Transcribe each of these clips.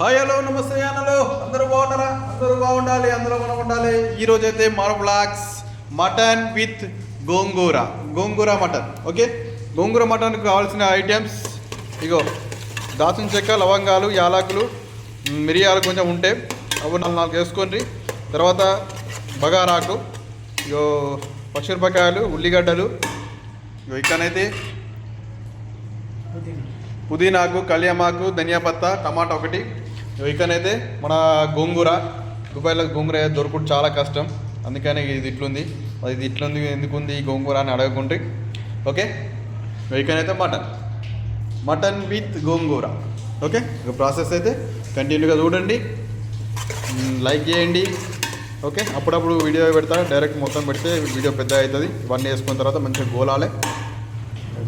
Hi hello నమస్తే అన్నలు. అందరూ బాగున్నారా? అందరూ బాగుండాలి అందరూ మనం ఉండాలి ఈ రోజు అయితే మన blocks mutton with gongura. Gongura mutton okay? గోంగూర మటన్కి కావాల్సిన ఐటమ్స్ ఇగో దాచిన చెక్క లవంగాలు యాలకులు మిరియాలు కొంచెం ఉంటే అవి నాలుగు నాలుగు వేసుకోండి. తర్వాత బగారాకు ఇగో పచ్చిమిరపకాయలు ఉల్లిగడ్డలు ఇగో ఇక్కడైతే పుదీనాకు కళ్యామాకు ధనియా పత్తా టమాటా ఒకటి ఇక్కడైతే మన గోంగూర దుబాయ్లో గోంగూర దొరకడం చాలా కష్టం. అందుకనే ఇది ఇట్లుంది. అది ఇది ఇట్లుంది ఎందుకుంది ఈ గోంగూర అని అడగకుంటే. ఓకే? ఇక్కడైతే mutton. Mutton with gongura. Okay? ఇక ప్రాసెస్ అయితే కంటిన్యూగా చూడండి. లైక్ చేయండి. ఓకే? అప్పుడప్పుడు వీడియో పెడతా. డైరెక్ట్ మొత్తం పెడితే వీడియో పెద్ద అవుతుంది. ఇవన్నీ వేసుకున్న తర్వాత మంచిగా గోలాలి.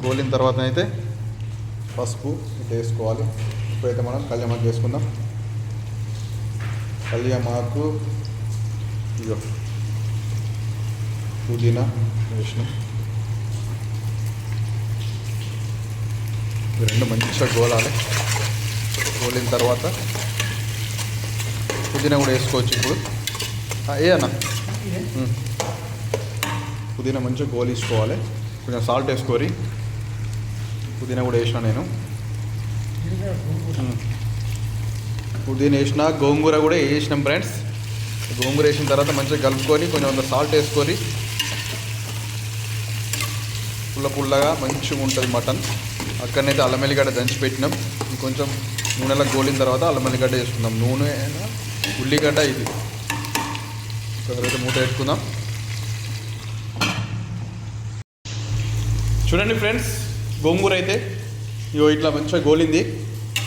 గోలిన తర్వాత అయితే పసుపు ఇట్లా వేసుకోవాలి. ఇప్పుడైతే మనం కళ్యాణం వేసుకుందాం కళ్యామాకు ఇగో పుదీనా వేసినాం. రెండు మంచిగా గోలాలి. గోలిన తర్వాత పుదీనా కూడా వేసుకోవచ్చు ఇప్పుడు. ఏ అన్న? పుదీనా మంచిగా గోలీసుకోవాలి కొంచెం సాల్ట్ వేసుకోరి. పుదీనా కూడా వేసిన నేను. పుదీనా వేసిన గోంగూర కూడా వేసినాం ఫ్రెండ్స్ గోంగూర వేసిన తర్వాత మంచిగా కలుపుకొని కొంచెం సాల్ట్ వేసుకొని పుల్ల పుల్లగా మంచిగా ఉంటుంది మటన్. అక్కడనైతే అల్లం ఎల్లిగడ్డ దంచి పెట్టినాం. కొంచెం నూనెలో గోలిన తర్వాత అల్లం ఎల్లిగడ్డ వేసుకుందాం. నూనె ఉల్లిగడ్డ ఇది. తర్వాత మూట పెట్టుకుందాం. చూడండి ఫ్రెండ్స్ గోంగూర అయితే ఇగో ఇట్లా మంచిగా గోలింది.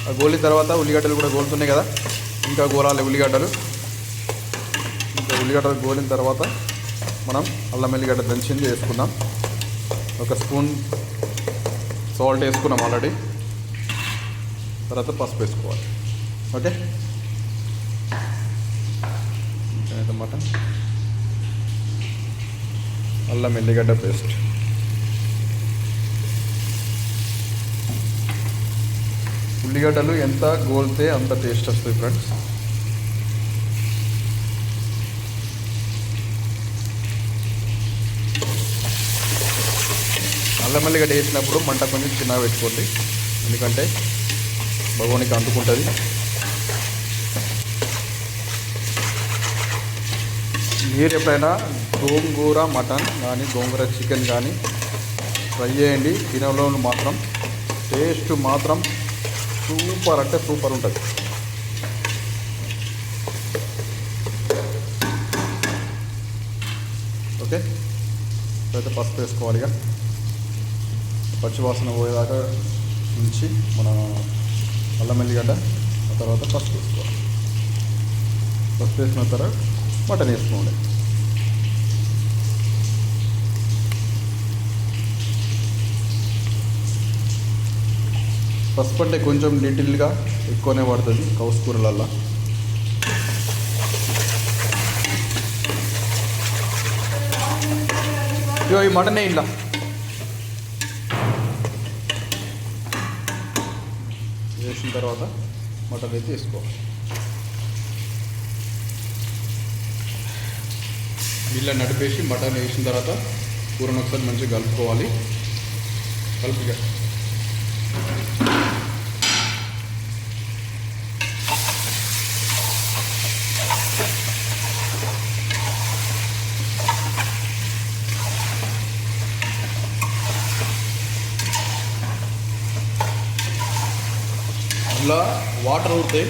గోలిన తర్వాత ఉల్లిగడ్డలు కూడా గోలుతున్నాయి కదా. ఇంకా గోలాలి ఉల్లిగడ్డలు. ఇంకా ఉల్లిగడ్డలు గోలిన తర్వాత మనం అల్లం ఎల్లిగడ్డ దంచింది వేసుకుందాం. ఒక స్పూన్ సాల్ట్ వేసుకున్నాం ఆల్రెడీ. తర్వాత పసుపు వేసుకోవాలి. ఓకే? ఇంకా మటన్ అల్లం ఎల్లిగడ్డ పేస్ట్. ఉల్లిగడ్డలు ఎంత గోలితే అంత టేస్ట్ వస్తుంది ఫ్రెండ్స్. అల్లం ఎల్లిగడ్డ వేసినప్పుడు మంట కొంచెం చిన్నగా పెట్టుకోండి. ఎందుకంటే భగవానికి అంటుకుంటుంది. మీరు ఎప్పుడైనా గోంగూర మటన్ కానీ గోంగూర చికెన్ కానీ ఫ్రై చేయండి. తినలో మాత్రం టేస్ట్ మాత్రం సూపర్ అంటే సూపర్ ఉంటుంది. ఓకే? అయితే పసుపు వేసుకోవాలి ఇక. పచ్చివాసన పోయేదాకా ఉంచి మన అల్లం ఎల్లిగడ్డ ఆ తర్వాత పసుపు వేసుకోవాలి. పసుపు వేసిన తర్వాత మటన్ వేసుకోండి. పసుపు అంటే కొంచెం లిటిల్గా ఎక్కువనే పడుతుంది కౌస్ కూరలల్లో. ఇగో ఈ మటనే ఇలా వేసిన తర్వాత మటన్ అయితే వేసుకోవాలి నీళ్ళ నడిపేసి మటన్ వేసిన తర్వాత కూరను ఒకసారి మంచిగా కలుపుకోవాలి. కలుపుగా ఇలా వాటర్ ఊరుతాయి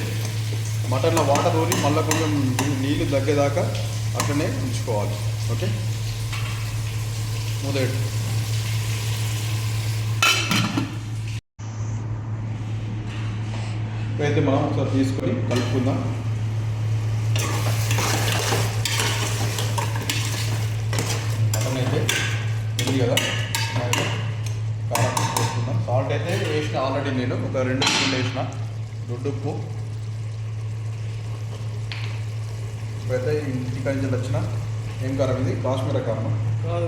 మటన్లో వాటర్ ఊరి మళ్ళీ కొంచెం నీళ్ళు తగ్గేదాకా అట్లనే ఉంచుకోవాలి. ఓకే మూదేడు అయితే మనం ఒకసారి తీసుకొని కలుపుకుందాం. మటన్ అయితే ఉంది కదా? కారం వేసుకుందాం. సాల్ట్ అయితే వేసిన ఆల్రెడీ నేను ఒక రెండు స్పూన్లు వేసిన. దొడ్డు ఉప్పు. ఇప్పుడైతే ఇంటికాడ నుంచి వచ్చిన ఏం కారం ఇది? కాశ్మీర కారం కాదు.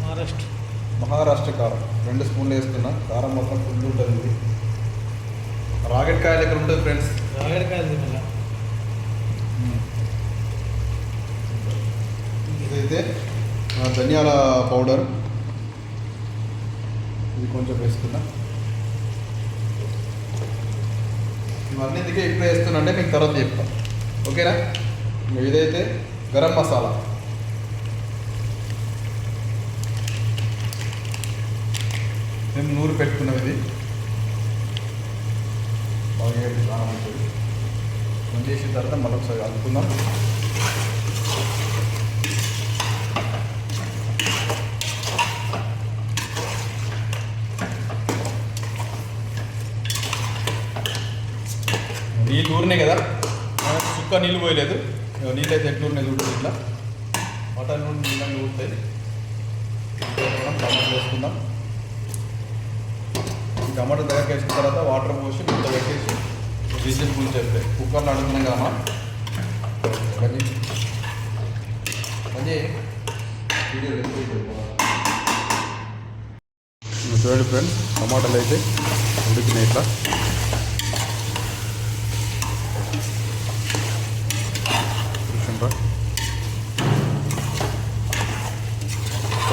మహారాష్ట్ర. మహారాష్ట్ర కారం. రెండు స్పూన్లు వేస్తున్నా. కారం మొత్తం ఫుల్ ఉంటుంది ఇది. రాకెట్ కాయలు ఎక్కడ ఉంటుంది ఫ్రెండ్స్? రాగడికాయలు మళ్ళీ ఇదైతే ధనియాల పౌడర్. ఇది కొంచెం వేస్తున్నా ఇవన్నీ ఎందుకే ఇప్పుడు వేస్తున్నా అంటే మీకు తర్వాత చెప్తా. ఓకేనా? ఇదైతే గరం మసాలా. మేము నూరు పెట్టుకున్నాం ఇది బాగా వేడి చాలా మంచిది మంచి చేసిన తర్వాత మళ్ళీ ఒకసారి కలుపుకుందాం. నీళ్ళు ఊరినాయి కదా? మనకు సుక్క నీళ్ళు పోయలేదు. నీళ్ళు అయితే ఎట్లు ఉన్నాయి చూడండి ఇట్లా. మటన్ నూనె నీళ్ళని ఊరుతాయి. మనం టమాటా వేసుకుందాం ఈ టమాటా దగ్గరికి వేసిన తర్వాత వాటర్ పోసి ముద్ద పెట్టేసి విజిల్ పూల్ చేస్తాయి కుక్కర్లో అడుగుతున్నాం కదా మంచి చూడండి ఫ్రెండ్స్ టమాటాలు అయితే ఉడికినాయి ఇట్లా. చూసిండ్రా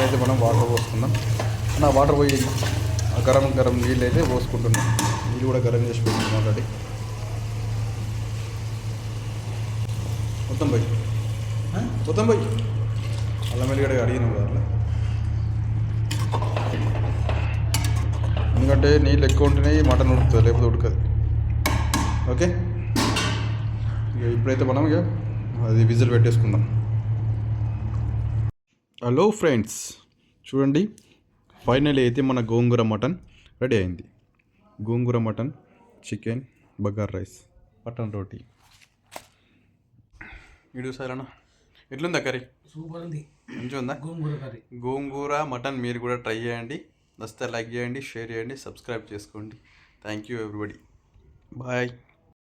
అయితే మనం వాటర్ పోసుకుందాం. నా వాటర్ పోయి ఆ గరం గరం నీళ్ళు అయితే పోసుకుంటున్నాం. నీళ్ళు కూడా గరం చేసి పెట్టింది ఆల్రెడీ. మొత్తం పోయి మొత్తం పోయి అల్లం వెల్లిగడ్డ అడిగినాం కదా అట్లా. ఎందుకంటే నీళ్ళు ఎక్కువ ఉంటేనే మటన్ ఉడుకుతుంది లేకపోతే ఉడకదు. ఓకే? ఇక ఇప్పుడైతే మనం ఇక అది విజిల్ పెట్టేసుకుందాం. హలో ఫ్రెండ్స్ చూడండి. ఫైనల్ అయితే మన గోంగూర మటన్ రెడీ అయింది. గోంగూర mutton chicken bagara rice mutton రోటీ. వీడియో సారనా? ఎట్లుందా కర్రీ? సూపర్ ఉంది. మంచిగా ఉందా? గోంగూర కర్రీ. గోంగూర మటన్ మీరు కూడా ట్రై చేయండి. నచ్చితే లైక్ చేయండి షేర్ చేయండి సబ్స్క్రైబ్ చేసుకోండి. Thank you everybody bye